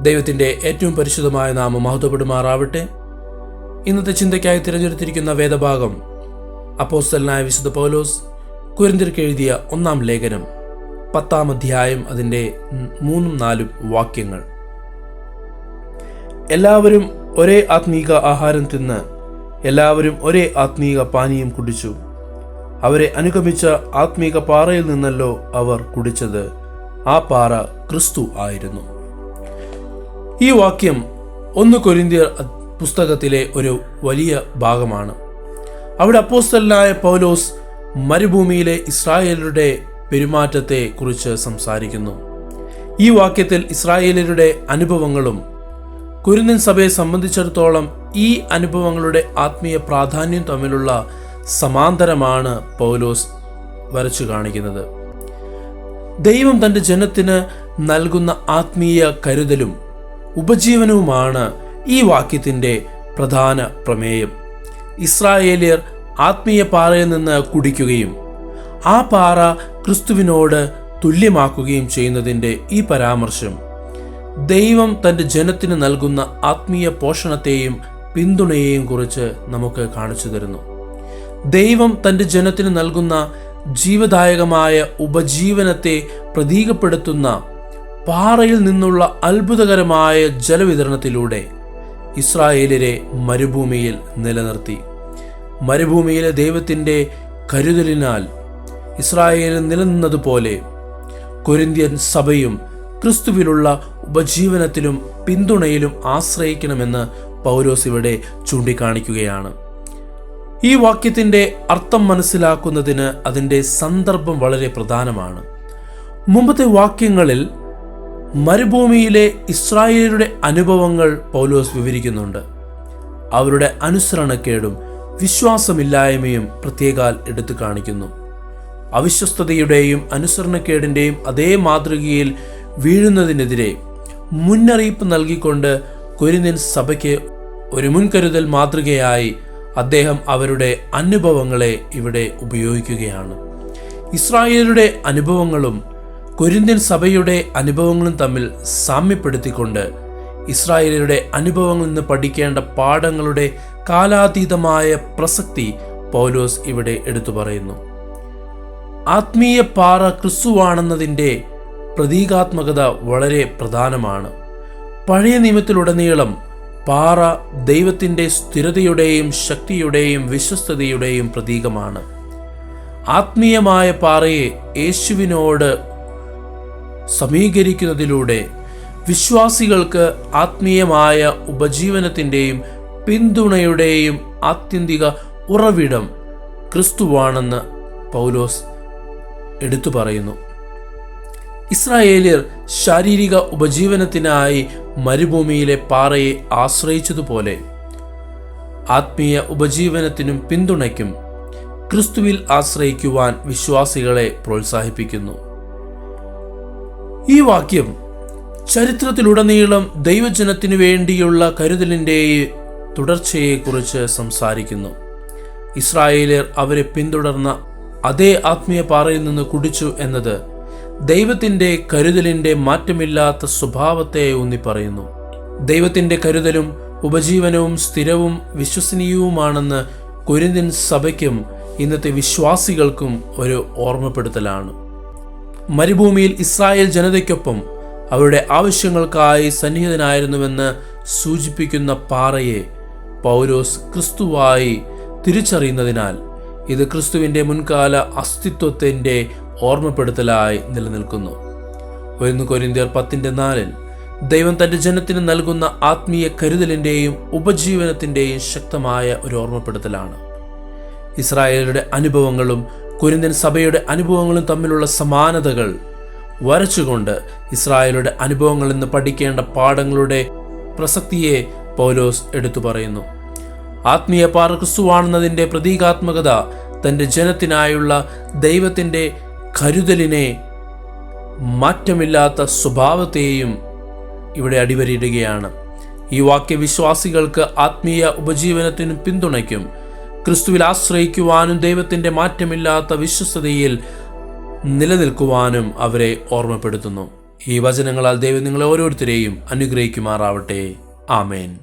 ദൈവത്തിന്റെ ഏറ്റവും പരിശുദ്ധമായ നാമം മഹത്വപ്പെടുമാറാവട്ടെ. ഇന്നത്തെ ചിന്തയ്ക്കായി തിരഞ്ഞെടുത്തിരിക്കുന്ന വേദഭാഗം അപ്പോസ്തലനായ വിശുദ്ധ പൗലോസ് കുരിന്തിർക്ക് എഴുതിയ ഒന്നാം ലേഖനം പത്താം അധ്യായം അതിന്റെ മൂന്നും നാലും വാക്യങ്ങൾ. എല്ലാവരും ഒരേ ആത്മീക ആഹാരം തിന്ന് എല്ലാവരും ഒരേ ആത്മീക പാനീയം കുടിച്ചു. അവരെ അനുഗമിച്ച ആത്മീക പാറയിൽ നിന്നല്ലോ അവർ കുടിച്ചത്. ആ പാറ ക്രിസ്തു ആയിരുന്നു. ഈ വാക്യം ഒന്ന് കൊരിന്തിയർ പുസ്തകത്തിലെ ഒരു വലിയ ഭാഗമാണ്. അവിടെ അപ്പോസ്തലനായ പൗലോസ് മരുഭൂമിയിലെ ഇസ്രായേലരുടെ പെരുമാറ്റത്തെ കുറിച്ച് സംസാരിക്കുന്നു. ഈ വാക്യത്തിൽ ഇസ്രായേലരുടെ അനുഭവങ്ങളും കുരുന്നൻ സഭയെ സംബന്ധിച്ചിടത്തോളം ഈ അനുഭവങ്ങളുടെ ആത്മീയ പ്രാധാന്യം തമ്മിലുള്ള സമാന്തരമാണ് പൗലോസ് വരച്ചു കാണിക്കുന്നത്. ദൈവം തന്റെ ജനത്തിന് നൽകുന്ന ആത്മീയ കരുതലും ഉപജീവനവുമാണ് ഈ വാക്യത്തിന്റെ പ്രധാന പ്രമേയം. ഇസ്രായേലിയർ ആത്മീയ പാറയിൽ നിന്ന് കുടിക്കുകയും ആ പാറ ക്രിസ്തുവിനോട് തുല്യമാക്കുകയും ചെയ്യുന്നതിന്റെ ഈ പരാമർശം ദൈവം തന്റെ ജനത്തിന് നൽകുന്ന ആത്മീയ പോഷണത്തെയും പിന്തുണയെയും കുറിച്ച് നമുക്ക് കാണിച്ചു തരുന്നു. ദൈവം തന്റെ ജനത്തിന് നൽകുന്ന ജീവദായകമായ ഉപജീവനത്തെ പ്രതീകപ്പെടുത്തുന്ന പാറയിൽ നിന്നുള്ള അത്ഭുതകരമായ ജലവിതരണത്തിലൂടെ ഇസ്രായേലിനെ മരുഭൂമിയിൽ നിലനിർത്തി. മരുഭൂമിയിലെ ദൈവത്തിന്റെ കരുതലിനാൽ ഇസ്രായേൽ നിലനിന്നതുപോലെ കൊരിന്ത്യൻ സഭയും ക്രിസ്തുവിലുള്ള ഉപജീവനത്തിലും പിന്തുണയിലും ആശ്രയിക്കണമെന്ന് പൗരോസ് ഇവിടെ ചൂണ്ടിക്കാണിക്കുകയാണ്. ഈ വാക്യത്തിന്റെ അർത്ഥം മനസ്സിലാക്കുന്നതിന് അതിന്റെ സന്ദർഭം വളരെ പ്രധാനമാണ്. മുമ്പത്തെ വാക്യങ്ങളിൽ മരുഭൂമിയിലെ ഇസ്രായേലരുടെ അനുഭവങ്ങൾ പൗലോസ് വിവരിക്കുന്നുണ്ട്. അവരുടെ അനുസരണക്കേടും വിശ്വാസമില്ലായ്മയും പ്രത്യേകാൽ എടുത്തു കാണിക്കുന്നു. അവിശ്വസ്തതയുടെയും അനുസരണക്കേടിന്റെയും അതേ മാതൃകയിൽ വീഴുന്നതിനെതിരെ മുന്നറിയിപ്പ് നൽകിക്കൊണ്ട് കൊരിന്ത്യൻ സഭയ്ക്ക് ഒരു മുൻകരുതൽ മാതൃകയായി അദ്ദേഹം അവരുടെ അനുഭവങ്ങളെ ഇവിടെ ഉപയോഗിക്കുകയാണ്. ഇസ്രായേലരുടെ അനുഭവങ്ങളും കൊരിന്ത്യൻ സഭയുടെ അനുഭവങ്ങളും തമ്മിൽ സാമ്യപ്പെടുത്തിക്കൊണ്ട് ഇസ്രായേലിയുടെ അനുഭവങ്ങളിൽ നിന്ന് പഠിക്കേണ്ട പാഠങ്ങളുടെ കാലാതീതമായ പ്രസക്തി പൗലോസ് ഇവിടെ എടുത്തു പറയുന്നു. ആത്മീയ പാറ ക്രിസ്തുവാണെന്നതിന്റെ പ്രതീകാത്മകത വളരെ പ്രധാനമാണ്. പഴയ നിയമത്തിലുടനീളം പാറ ദൈവത്തിന്റെ സ്ഥിരതയുടെയും ശക്തിയുടെയും വിശ്വസ്തതയുടെയും പ്രതീകമാണ്. ആത്മീയമായ പാറയെ യേശുവിനോട് സമീകരിക്കുന്നതിലൂടെ വിശ്വാസികൾക്ക് ആത്മീയമായ ഉപജീവനത്തിന്റെയും പിന്തുണയുടെയും ആത്യന്തിക ഉറവിടം ക്രിസ്തുവാണെന്ന് പൗലോസ് എടുത്തു പറയുന്നു. ഇസ്രായേലിയർ ശാരീരിക ഉപജീവനത്തിനായി മരുഭൂമിയിലെ പാറയെ ആശ്രയിച്ചതുപോലെ ആത്മീയ ഉപജീവനത്തിനും പിന്തുണയ്ക്കും ക്രിസ്തുവിൽ ആശ്രയിക്കുവാൻ വിശ്വാസികളെ പ്രോത്സാഹിപ്പിക്കുന്നു. ഈ വാക്യം ചരിത്രത്തിലുടനീളം ദൈവജനത്തിനു വേണ്ടിയുള്ള കരുതലിന്റെ തുടർച്ചയെക്കുറിച്ച് സംസാരിക്കുന്നു. ഇസ്രായേലിയർ അവരെ പിന്തുടർന്ന അതേ ആത്മീയ പാറയിൽ നിന്ന് കുടിച്ചു എന്നത് ദൈവത്തിന്റെ കരുതലിന്റെ മാറ്റമില്ലാത്ത സ്വഭാവത്തെ ഊന്നി പറയുന്നു ദൈവത്തിന്റെ കരുതലും ഉപജീവനവും സ്ഥിരവും വിശ്വസനീയവുമാണെന്ന് കൊരിന്തിൻ സഭയ്ക്കും ഇന്നത്തെ വിശ്വാസികൾക്കും ഒരു ഓർമ്മപ്പെടുത്തലാണ്. മരുഭൂമിയിൽ ഇസ്രായേൽ ജനതയ്ക്കൊപ്പം അവരുടെ ആവശ്യങ്ങൾക്കായി സന്നിഹിതനായിരുന്നുവെന്ന് സൂചിപ്പിക്കുന്ന പാറയെ പൗരോസ് ക്രിസ്തുവായി തിരിച്ചറിയുന്നതിനാൽ ഇത് ക്രിസ്തുവിന്റെ മുൻകാല അസ്തിത്വത്തിന്റെ ഓർമ്മപ്പെടുത്തലായി നിലനിൽക്കുന്നു. ഒന്ന് കൊരിന്തിയർ പത്തിന്റെ നാലിൽ ദൈവം തന്റെ ജനത്തിന് നൽകുന്ന ആത്മീയ കരുതലിന്റെയും ഉപജീവനത്തിന്റെയും ശക്തമായ ഒരു ഓർമ്മപ്പെടുത്തലാണ്. ഇസ്രായേലുടെ അനുഭവങ്ങളും കുരിന്ത്യൻ സഭയുടെ അനുഭവങ്ങളും തമ്മിലുള്ള സമാനതകൾ വരച്ചുകൊണ്ട് ഇസ്രായേലുടെ അനുഭവങ്ങളിൽ നിന്ന് പഠിക്കേണ്ട പാഠങ്ങളുടെ പ്രസക്തിയെ പൗലോസ് എടുത്തു പറയുന്നു. ആത്മീയ പാറ ക്രിസ്തുവാണെന്നതിന്റെ പ്രതീകാത്മകത തന്റെ ജനത്തിനായുള്ള ദൈവത്തിന്റെ കരുതലിനെ മാറ്റമില്ലാത്ത സ്വഭാവത്തെയും ഇവിടെ അടിവരയിടുകയാണ്. ഈ വാക്യവിശ്വാസികൾക്ക് ആത്മീയ ഉപജീവനത്തിനും പിന്തുണയ്ക്കും ക്രിസ്തുവിൽ ആശ്രയിക്കുവാനും ദൈവത്തിന്റെ മാറ്റമില്ലാത്ത വിശ്വസ്തതയിൽ നിലനിൽക്കുവാനും അവരെ ഓർമ്മപ്പെടുത്തുന്നു. ഈ വചനങ്ങളാൽ ദൈവം നിങ്ങളെ ഓരോരുത്തരെയും അനുഗ്രഹിക്കുമാറാവട്ടെ. ആമേൻ.